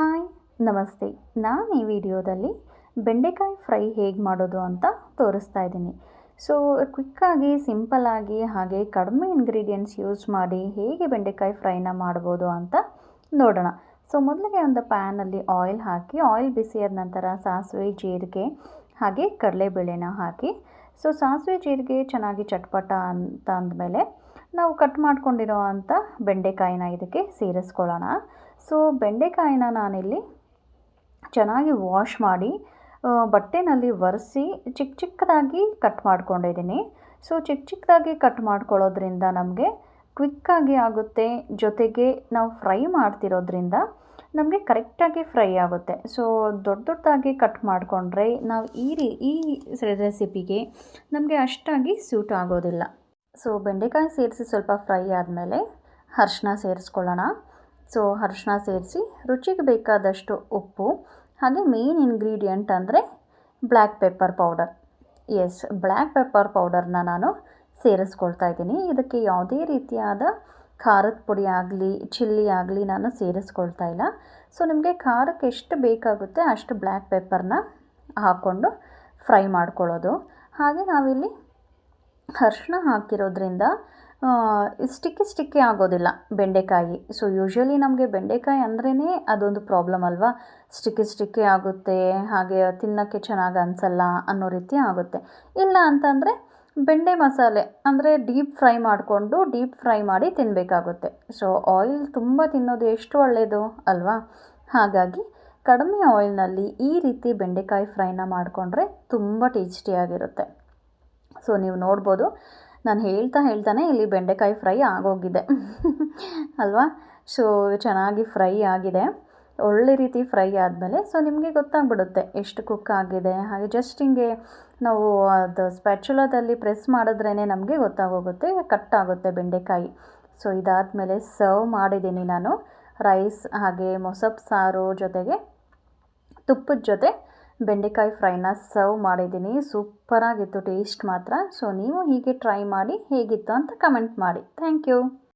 Hi, ನಮಸ್ತೆ. ನಾನು ಈ ವಿಡಿಯೋದಲ್ಲಿ ಬೆಂಡೆಕಾಯಿ ಫ್ರೈ ಹೇಗೆ ಮಾಡೋದು ಅಂತ ತೋರಿಸ್ತಾ ಇದ್ದೀನಿ. ಸೊ ಕ್ವಿಕ್ಕಾಗಿ ಸಿಂಪಲ್ಲಾಗಿ ಹಾಗೆ ಕಡಿಮೆ ಇಂಗ್ರೀಡಿಯೆಂಟ್ಸ್ ಯೂಸ್ ಮಾಡಿ ಹೇಗೆ ಬೆಂಡೆಕಾಯಿ ಫ್ರೈನ ಮಾಡ್ಬೋದು ಅಂತ ನೋಡೋಣ. ಸೊ ಮೊದಲಿಗೆ ಒಂದು ಪ್ಯಾನಲ್ಲಿ ಆಯಿಲ್ ಹಾಕಿ ಆಯಿಲ್ ಬಿಸಿಯಾದ ನಂತರ ಸಾಸಿವೆ, ಜೀರಿಗೆ, ಹಾಗೆ ಕಡಲೆಬೇಳೆನ ಹಾಕಿ. ಸೊ ಸಾಸಿವೆ, ಜೀರಿಗೆ ಚೆನ್ನಾಗಿ ಚಟ್ಪಟ ಅಂತ ಅಂದಮೇಲೆ ನಾವು ಕಟ್ ಮಾಡ್ಕೊಂಡಿರೋ ಅಂಥ ಬೆಂಡೆಕಾಯಿನ ಇದಕ್ಕೆ ಸೇರಿಸ್ಕೊಳ್ಳೋಣ. ಸೊ, ಬೆಂಡೆಕಾಯಿನ ನಾನಿಲ್ಲಿ ಚೆನ್ನಾಗಿ ವಾಶ್ ಮಾಡಿ ಬಟ್ಟೆನಲ್ಲಿ ಒರೆಸಿ ಚಿಕ್ಕ ಚಿಕ್ಕದಾಗಿ ಕಟ್ ಮಾಡ್ಕೊಂಡಿದ್ದೀನಿ. ಸೊ, ಚಿಕ್ಕ ಚಿಕ್ಕದಾಗಿ ಕಟ್ ಮಾಡ್ಕೊಳ್ಳೋದ್ರಿಂದ ನಮಗೆ ಕ್ವಿಕ್ಕಾಗಿ ಆಗುತ್ತೆ. ಜೊತೆಗೆ ನಾವು ಫ್ರೈ ಮಾಡ್ತಿರೋದ್ರಿಂದ ನಮಗೆ ಕರೆಕ್ಟಾಗಿ ಫ್ರೈ ಆಗುತ್ತೆ. ಸೊ, ದೊಡ್ಡ ದೊಡ್ಡದಾಗಿ ಕಟ್ ಮಾಡಿಕೊಂಡ್ರೆ ನಾವು ಈ ರೀ, ಈ ರೆಸಿಪಿಗೆ ನಮಗೆ ಅಷ್ಟಾಗಿ ಸೂಟ್ ಆಗೋದಿಲ್ಲ. ಸೊ ಬೆಂಡೆಕಾಯಿ ಸೇರಿಸಿ ಸ್ವಲ್ಪ ಫ್ರೈ ಆದಮೇಲೆ ಅರ್ಶಿನ ಸೇರಿಸ್ಕೊಳ್ಳೋಣ. ಸೊ ಅರ್ಶಿನ ಸೇರಿಸಿ ರುಚಿಗೆ ಬೇಕಾದಷ್ಟು ಉಪ್ಪು, ಹಾಗೆ ಮೇನ್ ಇಂಗ್ರೀಡಿಯೆಂಟ್ ಅಂದರೆ black pepper powder as black pepper ಪೌಡರ್ನ ನಾನು ಸೇರಿಸ್ಕೊಳ್ತಾ ಇದ್ದೀನಿ. ಇದಕ್ಕೆ ಯಾವುದೇ ರೀತಿಯಾದ ಖಾರದ ಪುಡಿ ಆಗಲಿ, ಚಿಲ್ಲಿ ಆಗಲಿ ನಾನು ಸೇರಿಸ್ಕೊಳ್ತಾ ಇಲ್ಲ. ಸೊ ನಿಮಗೆ ಖಾರಕ್ಕೆ ಎಷ್ಟು ಬೇಕಾಗುತ್ತೆ ಅಷ್ಟು ಬ್ಲ್ಯಾಕ್ ಪೆಪ್ಪರ್ನ ಹಾಕ್ಕೊಂಡು ಫ್ರೈ ಮಾಡ್ಕೊಳ್ಳೋದು. ಹಾಗೆ ನಾವಿಲ್ಲಿ ಅರ್ಶಿನ ಹಾಕಿರೋದ್ರಿಂದ ಸ್ಟಿಕ್ಕಿ ಸ್ಟಿಕ್ಕಿ ಆಗೋದಿಲ್ಲ ಬೆಂಡೆಕಾಯಿ. ಸೊ ಯೂಶ್ವಲಿ ನಮಗೆ ಬೆಂಡೆಕಾಯಿ ಅಂದ್ರೇ ಅದೊಂದು ಪ್ರಾಬ್ಲಮ್ ಅಲ್ವಾ? ಸ್ಟಿಕ್ಕಿ ಸ್ಟಿಕ್ಕಿ ಆಗುತ್ತೆ, ಹಾಗೆ ತಿನ್ನೋಕ್ಕೆ ಚೆನ್ನಾಗಿ ಅನಿಸಲ್ಲ ಅನ್ನೋ ರೀತಿ ಆಗುತ್ತೆ. ಇಲ್ಲ ಅಂತಂದರೆ ಬೆಂಡೆ ಮಸಾಲೆ ಅಂದರೆ ಡೀಪ್ ಫ್ರೈ ಮಾಡಿಕೊಂಡು ಡೀಪ್ ಫ್ರೈ ಮಾಡಿ ತಿನ್ನಬೇಕಾಗುತ್ತೆ ಸೊ ಆಯಿಲ್ ತುಂಬ ತಿನ್ನೋದು ಎಷ್ಟು ಒಳ್ಳೆಯದು ಅಲ್ವಾ? ಹಾಗಾಗಿ ಕಡಿಮೆ ಆಯಿಲ್ನಲ್ಲಿ ಈ ರೀತಿ ಬೆಂಡೆಕಾಯಿ ಫ್ರೈನ ಮಾಡಿಕೊಂಡ್ರೆ ತುಂಬ ಟೇಸ್ಟಿಯಾಗಿರುತ್ತೆ ಸೊ ನೀವು ನೋಡ್ಬೋದು. ನಾನು ಹೇಳ್ತಾ ಹೇಳ್ತಾನೆ ಇಲ್ಲಿ ಬೆಂಡೆಕಾಯಿ ಫ್ರೈ ಆಗೋಗಿದೆ. ಅಲ್ವಾ? ಸೊ ಚೆನ್ನಾಗಿ ಫ್ರೈ ಆಗಿದೆ. ಒಳ್ಳೆ ರೀತಿ ಫ್ರೈ ಆದಮೇಲೆ ಸೊ ನಿಮಗೆ ಗೊತ್ತಾಗ್ಬಿಡುತ್ತೆ ಎಷ್ಟು ಕುಕ್ ಆಗಿದೆ. ಹಾಗೆ ಜಸ್ಟ್ ಹಿಂಗೆ ನಾವು ಅದು ಸ್ಪ್ಯಾಚುಲಾದಲ್ಲಿ ಪ್ರೆಸ್ ಮಾಡಿದ್ರೇ ನಮಗೆ ಗೊತ್ತಾಗೋಗುತ್ತೆ ಕಟ್ ಆಗುತ್ತೆ ಬೆಂಡೆಕಾಯಿ. ಸೊ ಇದಾದಮೇಲೆ ಸರ್ವ್ ಮಾಡಿದ್ದೀನಿ ನಾನು. ರೈಸ್ ಹಾಗೆ ಮೊಸಪ್ ಸಾರು ಜೊತೆಗೆ ತುಪ್ಪದ ಜೊತೆ ಬೆಂಡೆಕಾಯಿ ಫ್ರೈನ ಸರ್ವ್ ಮಾಡಿದ್ದೀನಿ. ಸೂಪರಾಗಿತ್ತು, ಟೇಸ್ಟ್ ಮಾತ್ರ. ಸೊ ನೀವು ಹೀಗೆ ಟ್ರೈ ಮಾಡಿ ಹೇಗಿತ್ತು ಅಂತ ಕಮೆಂಟ್ ಮಾಡಿ. Thank you